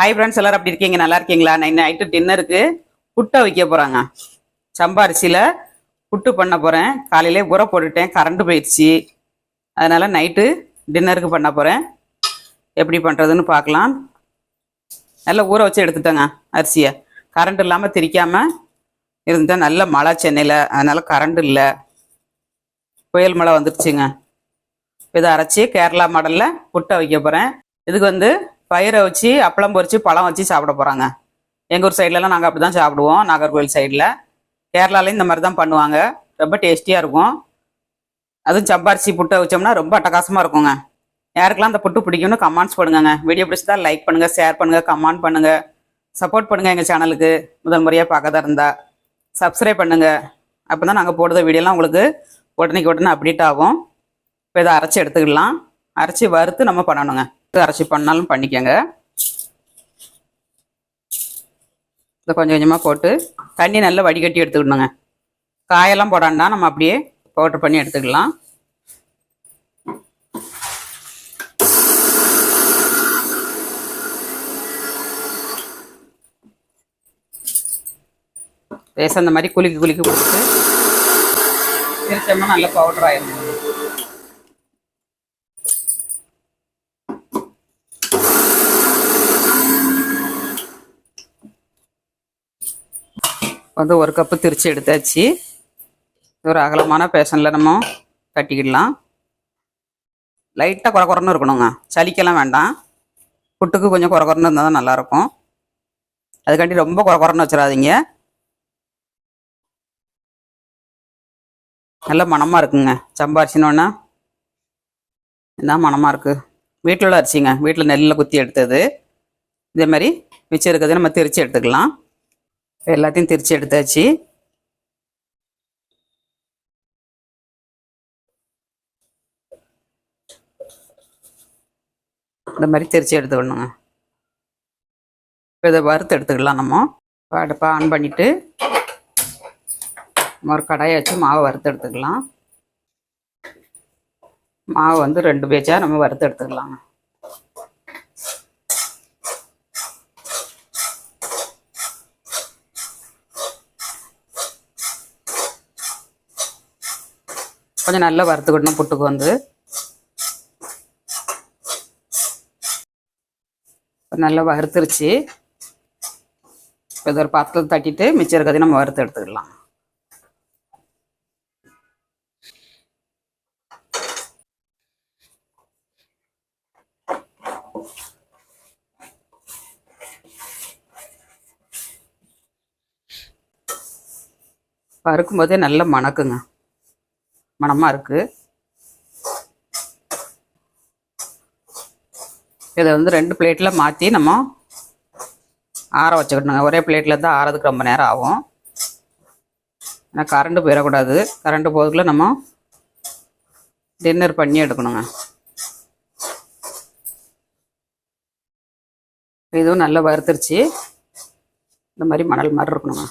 Hi friends எல்லாரும் அப்படி இருக்கீங்க? நல்லா இருக்கீங்களா? நான் நைட்டு டின்னருக்கு புட்டை வைக்க போகிறாங்க சம்பா அரிசியில் புட்டு பண்ண போகிறேன் காலையிலே ஊற போட்டுட்டேன். கரண்ட் போயிடுச்சு. அதனால் நைட்டு டின்னருக்கு பண்ண போகிறேன் எப்படி பண்ணுறதுன்னு பார்க்கலாம். நல்லா ஊற வச்சு எடுத்துட்டேங்க அரிசியை. கரண்ட் இல்லாமல் திரிக்காமல் இருந்தால் நல்ல மழை சென்னையில். அதனால் கரண்ட் இல்லை. புயல் மழை வந்துருச்சுங்க. இதை அரைச்சி கேரளா மாடலில் புட்டை வைக்க போகிறேன் இதுக்கு வந்து பயிரை வச்சு அப்பளம் பொறிச்சு பழம் வச்சு சாப்பிட போகிறாங்க எங்கள் ஊர் சைட்லலாம் நாங்கள் அப்படி தான் சாப்பிடுவோம். நாகர்கோவில் சைடில் கேரளாலையும் இந்த மாதிரி தான் பண்ணுவாங்க. ரொம்ப டேஸ்டியாக இருக்கும். அதுவும் சப்பாரிசி புட்டை வச்சோம்னா ரொம்ப அட்டகாசமாக இருக்குங்க. யாருக்கெல்லாம் அந்த புட்டு பிடிக்கும்னு கமெண்ட்ஸ் பண்ணுங்க வீடியோ பிடிச்சதா லைக் பண்ணுங்கள் ஷேர் பண்ணுங்கள் கமெண்ட் பண்ணுங்கள் சப்போர்ட் பண்ணுங்கள் எங்கள் சேனலுக்கு முதல் முறையாக பார்க்கதா இருந்தால் சப்ஸ்கிரைப் பண்ணுங்கள் அப்போ தான் நாங்கள் போடுற வீடியோலாம் உங்களுக்கு உடனேக்கு உடனே அப்டேட் ஆகும். இப்போ இதை அரைச்சி எடுத்துக்கிடலாம் அரைச்சி வறுத்து நம்ம பண்ணணுங்க. அரைச்சி பண்ணாலும் பண்ணிக்கோங்க. இதை கொஞ்சம் கொஞ்சமாக போட்டு தண்ணி நல்லா வடிகட்டி எடுத்துக்கணுங்க. காயெல்லாம் போடாண்டா நம்ம அப்படியே பவுட்ரு பண்ணி எடுத்துக்கலாம். லேசாக அந்த மாதிரி குலுக்கி குலுக்கி கொடுத்துட்டு திரிச்சோம்னா நல்ல பவுடர் ஆயிரும் வந்து ஒரு கப்பு திரிச்சு எடுத்தாச்சு. ஒரு அகலமான பேசனில் நம்ம கட்டிக்கிடலாம். லைட்டாக குறை குறைன்னு இருக்கணுங்க. சளிக்கெல்லாம் வேண்டாம். புட்டுக்கு கொஞ்சம் குறை குறைன்னு இருந்தால் தான் நல்லாயிருக்கும். அதுக்காண்டி ரொம்ப குறை குறைன்னு வச்சிடாதீங்க. நல்ல மணமாக இருக்குங்க. சம்பா அரிசினோன்னா என்ன மணமாக இருக்குது வீட்டில் உள்ள அரிசிங்க. வீட்டில் நெல்லில் குத்தி எடுத்தது. இதே மாதிரி மிச்சம் இருக்கிறது நம்ம திரிச்சு எடுத்துக்கலாம். எல்லாத்தையும் திரிச்சு எடுத்தாச்சு. இந்த மாதிரி திரிச்சு எடுத்துக்கணுங்க இப்போ இதை வறுத்து எடுத்துக்கலாம் நம்ம. இப்போ அடுப்பை ஆன் பண்ணிவிட்டு ஒரு கடாயை வச்சு மாவை வறுத்து எடுத்துக்கலாம். மாவு வந்து ரெண்டு பேஜாக நம்ம வறுத்து எடுத்துக்கலாங்க. கொஞ்சம் நல்லா வறுத்துக்கிடணும் புட்டுக்கு வந்து. நல்லா வறுத்துருச்சு. இப்போ இதை ஒரு பாத்திரத்தை தட்டிட்டு மிச்சம் இருக்கிறதையும் நம்ம வறுத்து எடுத்துக்கலாம். வறுக்கும்போதே நல்லா மணக்குங்க. மணமாக இருக்குது இதை வந்து ரெண்டு பிளேட்டில் மாற்றி நம்ம ஆற வச்சுக்கணுங்க. ஒரே பிளேட்டில் தான் ஆறதுக்கு ரொம்ப நேரம் ஆகும். ஏன்னா கரண்ட்டு போயிடக்கூடாது. கரண்ட்டு போகிறதுக்குள்ள நம்ம டின்னர் பண்ணி எடுக்கணுங்க. இதுவும் நல்லா வறுத்துருச்சு. இந்த மாதிரி மணல் மாதிரி இருக்கணுங்க.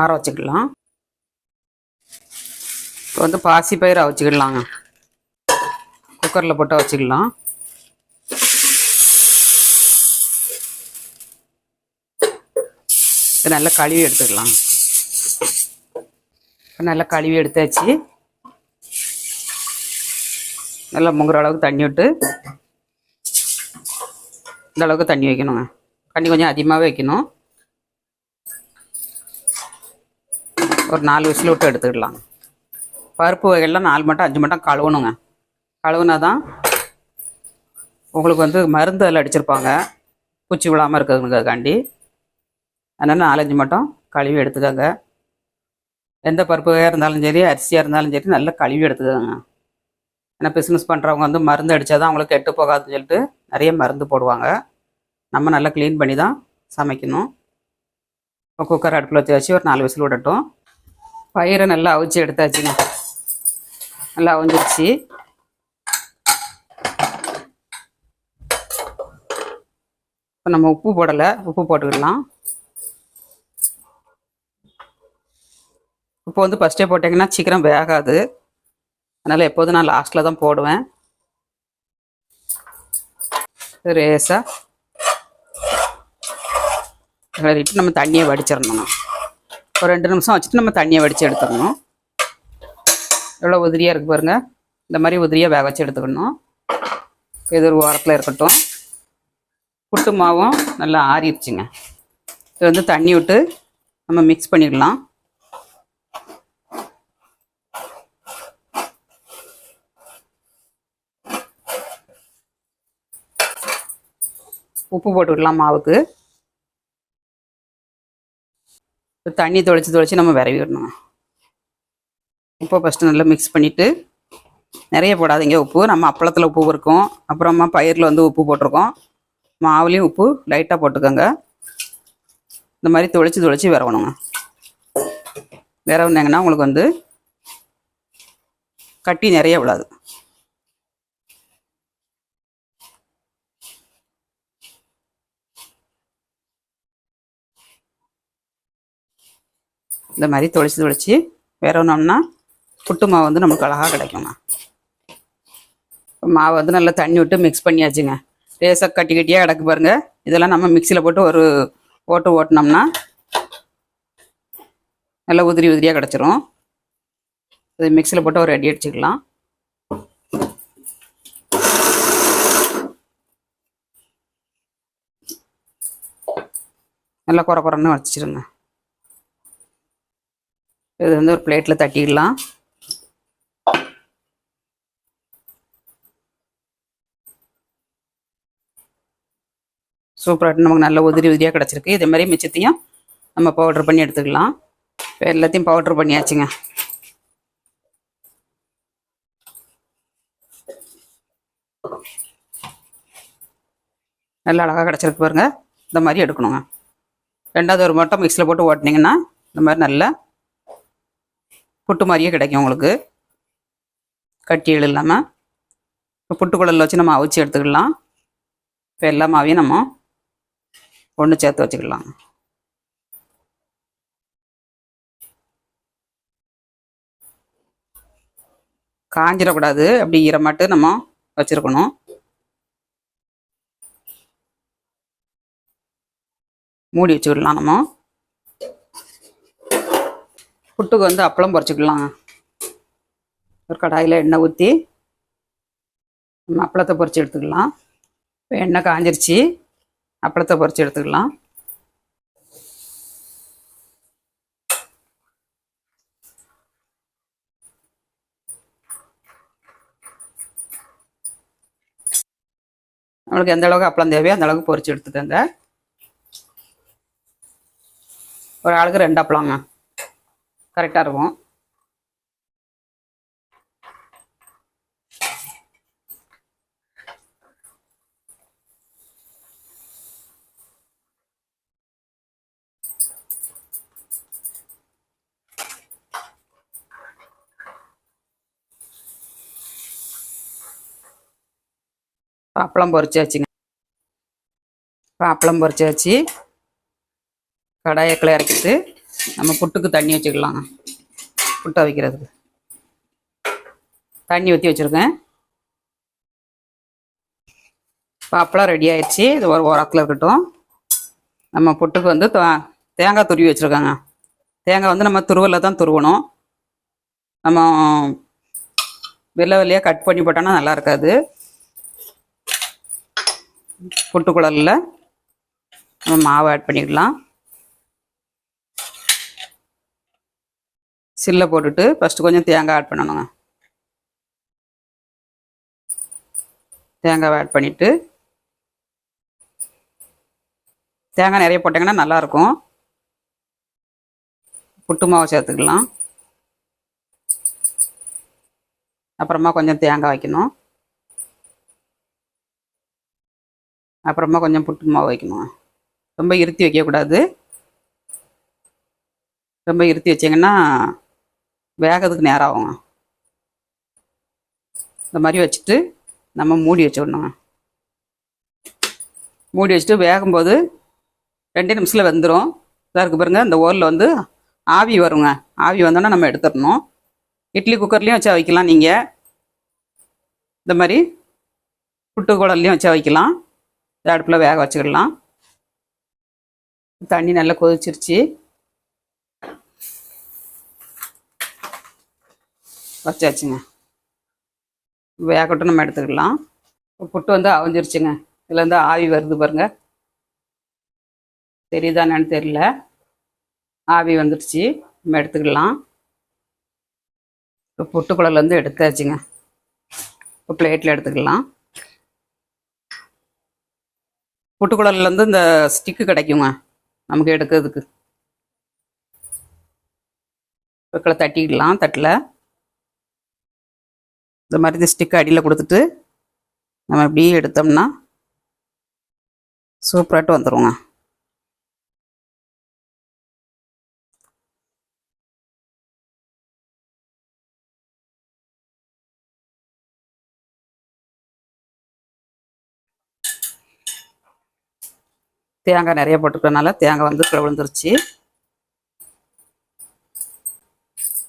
ஆற வச்சுக்கலாம். வந்து பாசி பயிர் அவிச்சிக்கிடலாங்க குக்கரில் போட்டு வச்சுக்கலாம். இப்போ நல்லா கழுவி எடுத்துக்கலாம். இப்போ நல்லா கழுவி எடுத்தாச்சு. நல்லா முங்குற அளவுக்கு தண்ணி விட்டு இந்த அளவுக்கு தண்ணி வைக்கணுங்க. தண்ணி கொஞ்சம் அதிகமாகவே வைக்கணும். ஒரு நாலு விசில் விட்டு எடுத்துக்கிடலாம். பருப்பு வகைகள்லாம் நாலு மட்டும் அஞ்சு மட்டும் கழுவணுங்க. கழுவுனா தான் உங்களுக்கு வந்து மருந்து அதில் அடிச்சிருப்பாங்க. பூச்சி விழாமல் இருக்கிறதுக்காண்டி. அதனால் நாலஞ்சு மட்டும் கழுவி எடுத்துக்கோங்க. எந்த பருப்பு வகையாக இருந்தாலும் சரி அரிசியாக இருந்தாலும் சரி நல்லா கழுவி எடுத்துக்கோங்க. ஏன்னா பிஸ்னஸ் பண்ணுறவங்க வந்து மருந்து அடித்தா தான் அவங்களுக்கு கெட்டு போகாதுன்னு சொல்லிட்டு நிறைய மருந்து போடுவாங்க. நம்ம நல்லா க்ளீன் பண்ணி தான் சமைக்கணும். இப்போ குக்கர் அடுப்பில் வச்சு வச்சு ஒரு நாலு விசில் விடட்டும். பயிரை நல்லா அவிச்சு எடுத்தாச்சுங்க. நல்லா வந்துருச்சு. இப்போ நம்ம உப்பு போடலை. உப்பு போட்டுக்கிடலாம் உப்பு வந்து ஃபஸ்ட்டே போட்டிங்கன்னா சீக்கிரம் வேகாது. அதனால் எப்போதும் நான் லாஸ்ட்டில் தான் போடுவேன். ரேஸாக கிளறிட்டு நம்ம தண்ணியை வடிச்சிடணும். ஒரு ரெண்டு நிமிஷம் வச்சுட்டு நம்ம தண்ணியை வடித்து எடுத்துடணும். எவ்வளோ உதிரியாக இருக்குது பாருங்க. இந்த மாதிரி உதிரியாக வேக வச்சு எடுத்துக்கணும். இது ஒரு ஓரத்தில் இருக்கட்டும். புட்டு மாவும் நல்லா ஆறிடுச்சுங்க. இது வந்து தண்ணி விட்டு நம்ம மிக்ஸ் பண்ணிடலாம். உப்பு போட்டுக்கலாம் மாவுக்கு. தண்ணி தொளிச்சு தொளிச்சு நம்ம விரவி விடணும் உப்பை ஃபஸ்ட்டு நல்லா மிக்ஸ் பண்ணிவிட்டு நிறைய போடாதீங்க உப்பு. நம்ம அப்பளத்தில் உப்பு இருக்கும். அப்புறமா பயிரில் வந்து உப்பு போட்டிருக்கோம். மாவுலேயும் உப்பு லைட்டாக போட்டுக்கோங்க. இந்த மாதிரி துளைச்சி துளைச்சி விரவணுங்க. விரவுனீங்கன்னா உங்களுக்கு வந்து கட்டி நிறைய விடாது இந்த மாதிரி துளைச்சி துளைச்சி விரவனோம்னா புட்டு மாவு வந்து நமக்கு அழகாக கிடைக்குங்க. மாவு வந்து நல்லா தண்ணி விட்டு மிக்ஸ் பண்ணியாச்சுங்க. லேசாக கட்டி கட்டியாக கிடக்கு பாருங்க. இதெல்லாம் நம்ம மிக்சியில் போட்டு ஒரு ஓட்டு ஓட்டினோம்னா நல்லா உதிரி உதிரியாக கிடச்சிரும். இது மிக்சியில் போட்டு ஒரு அடி அடிச்சுக்கலாம். நல்லா குறை குறைன்னு வச்சிருங்க இது வந்து ஒரு பிளேட்டில் தட்டிடலாம். சூப்பராக நமக்கு நல்ல உதிரி உதிரியாக கிடச்சிருக்கு. இதே மாதிரி மிச்சத்தையும் நம்ம பவுட்ரு பண்ணி எடுத்துக்கலாம். எல்லாத்தையும் பவுட்ரு பண்ணியாச்சுங்க. நல்லா அழகாக கிடச்சிருக்கு பாருங்க. இந்த மாதிரி எடுக்கணுங்க. ரெண்டாவது ஒரு மட்டும் மிக்சியில் போட்டு ஓட்டினீங்கன்னா இந்த மாதிரி நல்லா புட்டு மாதிரியே கிடைக்கும் உங்களுக்கு. கட்டியல் இல்லாமல் இப்போ புட்டுக்குழலில் வச்சு நம்ம அவிச்சு எடுத்துக்கலாம். இப்போ எல்லா மாவையும் நம்ம ஒன்று சேர்த்து வச்சுக்கலாம். காஞ்சிடக்கூடாது. அப்படி ஈரமாட்டு நம்ம வச்சுருக்கணும். மூடி வச்சுக்கிடலாம் நம்ம. புட்டுக்கு வந்து அப்பளம் பொறிச்சிக்கலாம். ஒரு கடாயில் எண்ணெய் ஊற்றி நம்ம அப்பளத்தை பொறிச்சு எடுத்துக்கலாம். இப்போ எண்ணெய் காஞ்சிருச்சு. அப்பளத்தை பொறிச்சு எடுத்துக்கலாம். நம்மளுக்கு எந்த அளவுக்கு அப்பளம் தேவையோ அந்த அளவுக்கு பொறிச்சு எடுத்துக்கோங்க. ஒரு ஆளுக்கு ரெண்டு அப்பளங்க. கரெக்டாக இருக்கும். அப்பளம் பொரிச்சாச்சுங்க இப்போ அப்பளம் பொரிச்சாச்சு கடாயக்கில் இறக்கிட்டு நம்ம புட்டுக்கு தண்ணி வச்சுக்கலாங்க. புட்டை வைக்கிறதுக்கு தண்ணி ஊற்றி வச்சுருக்கேன். இப்போ அப்பளம் ரெடி ஆயிடுச்சு. இது ஒரு உரத்தில் இருக்கட்டும். நம்ம புட்டுக்கு வந்து தேங்காய் துருவி வச்சுருக்காங்க. தேங்காய் வந்து நம்ம துருவலில் தான் துருவணும். நம்ம வெள்ளை வெள்ளையாக கட் பண்ணி போட்டோன்னா நல்லா இருக்காது. புட்டுக்குழலில். நம்ம மாவு ஆட் பண்ணிக்கலாம். சில்ல போட்டுட்டு ஃபஸ்ட்டு கொஞ்சம் தேங்காய் ஆட் பண்ணணுங்க. தேங்காவை ஆட் பண்ணிவிட்டு தேங்காய் நிறைய போட்டிங்கன்னா நல்லாயிருக்கும். புட்டு மாவு சேர்த்துக்கலாம். அப்புறமா கொஞ்சம் தேங்காய் வைக்கணும். அப்புறமா கொஞ்சம் புட்டு மாவு வைக்கணும். ரொம்ப இருத்தி வைக்கக்கூடாது. ரொம்ப இருத்தி வச்சிங்கன்னா வேகிறதுக்கு நேரம் ஆகுங்க இந்த மாதிரி வச்சுட்டு நம்ம மூடி வச்சிடணுங்க மூடி வச்சுட்டு வேகும்போது ரெண்டு நிமிஷத்தில் வெந்துடும் இதாக இருக்கு பாருங்க இந்த ஓரில் வந்து ஆவி வருங்க. ஆவி வந்தோன்னா நம்ம எடுத்துடணும். இட்லி குக்கர்லேயும் வச்சா வைக்கலாம் நீங்கள் இந்த மாதிரி புட்டு குடல்லையும் வச்சா வைக்கலாம். இதை அடுப்பில் வேக வச்சுக்கிடலாம். தண்ணி நல்லா கொதிச்சிருச்சு. வச்சாச்சுங்க. வேகட்டும் நம்ம எடுத்துக்கலாம் புட்டு வந்து அவிஞ்சிருச்சுங்க. இதில் வந்து ஆவி வருது பாருங்க. தெரியுதானு தெரியல. ஆவி வந்துடுச்சு. நம்ம எடுத்துக்கலாம் இப்போ புட்டுக்குழல்லேருந்து எடுத்தாச்சுங்க. இப்போ பிளேட்டில் எடுத்துக்கலாம் புட்டுக்குழல்லேருந்து இந்த ஸ்டிக்கு கிடைக்குங்க. நமக்கு எடுக்கிறதுக்கு. இப்போ தட்டிக்கலாம் தட்டில். இந்த மாதிரி இந்த ஸ்டிக்கு அடியில் கொடுத்துட்டு நம்ம இப்படியே எடுத்தோம்னா சூப்பராகிட்டு வந்துடுவோங்க தேங்காய் நிறைய போட்டுக்கிறதுனால தேங்காய் வந்து விழுந்துருச்சு.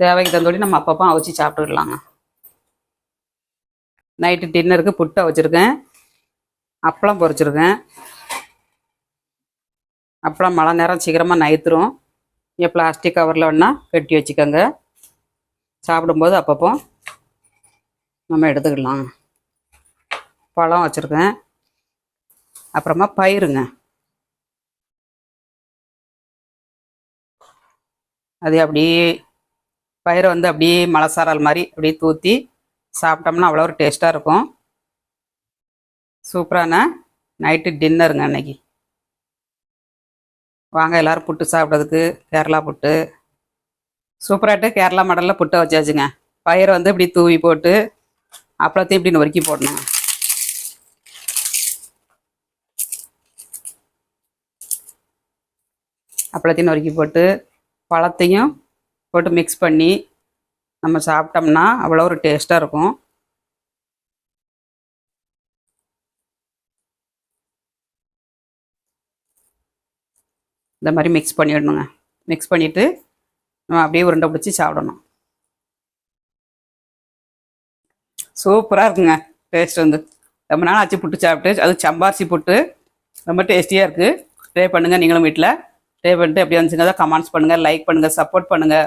தேவைக்கு தந்தோடி நம்ம அப்பப்போ அவிச்சு சாப்பிட்டுக்கலாங்க. நைட்டு டின்னருக்கு புட்டை வச்சுருக்கேன் அப்பளம் பொரிச்சிருக்கேன். அப்பளம் மழை நேரம் சீக்கிரமாக நைத்துரும். இங்கே பிளாஸ்டிக் கவரில் வேணால் கட்டி வச்சுக்கோங்க. சாப்பிடும்போது அப்பப்போ நம்ம எடுத்துக்கலாம் பழம் வச்சுருக்கேன். அப்புறமா பயிருங்க. அது அப்படியே பயிரை வந்து அப்படியே மலைசாரல் மாதிரி அப்படியே தூற்றி சாப்பிட்டோம்னா அவ்வளோ ஒரு டேஸ்ட்டாக இருக்கும். சூப்பரான நைட்டு டின்னருங்க அன்னைக்கு. வாங்க எல்லாரும் புட்டு சாப்பிட்றதுக்கு கேரளா புட்டு. சூப்பராகிட்டு கேரளா மாடலில் புட்டை வச்சாச்சுங்க. பயிரை வந்து இப்படி தூவி போட்டு அப்பளத்தையும் இப்படி நொறுக்கி போடணும் அப்பளத்தையும் நொறுக்கி போட்டு பழத்தையும் போட்டு மிக்ஸ் பண்ணி நம்ம சாப்பிட்டோம்னா அவ்வளோ ஒரு டேஸ்ட்டாக இருக்கும். இந்த மாதிரி மிக்ஸ் பண்ணிடணுங்க. மிக்ஸ் பண்ணிவிட்டு நம்ம அப்படியே உருண்டை பிடிச்சி சாப்பிடணும். சூப்பராக இருக்குங்க. டேஸ்ட் வந்து. ரொம்ப நாள் ஆச்சு புட்டு சாப்பிட்டு அது சம்பாரிசி புட்டு. ரொம்ப டேஸ்டியாக இருக்குது ட்ரை பண்ணுங்கள் நீங்களும் வீட்டில் டே பண்ணிட்டு எப்படி வந்துச்சுங்க கமெண்ட்ஸ் பண்ணுங்கள் லைக் பண்ணுங்கள் சப்போர்ட் பண்ணுங்கள்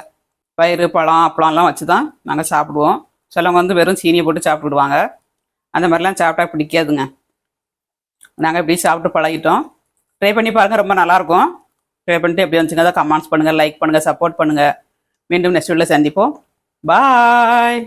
பயிறு பழம் அப்பளம்லாம் வச்சு தான் நாங்கள் சாப்பிடுவோம். சிலவங்க வந்து வெறும் சீனியை போட்டு சாப்பிடுவாங்க அந்த மாதிரிலாம் சாப்பிட்டா பிடிக்காதுங்க. நாங்கள் இப்படி சாப்பிட்டு பழகிட்டோம். ட்ரை பண்ணி பாருங்கள் ரொம்ப நல்லாயிருக்கும். ட்ரை பண்ணிட்டு எப்படி வந்துச்சுங்க கமெண்ட்ஸ் பண்ணுங்கள் லைக் பண்ணுங்கள் சப்போர்ட் பண்ணுங்கள் மீண்டும் நெக்ஸ்ட் வீடியோவில் சந்திப்போம். பாய்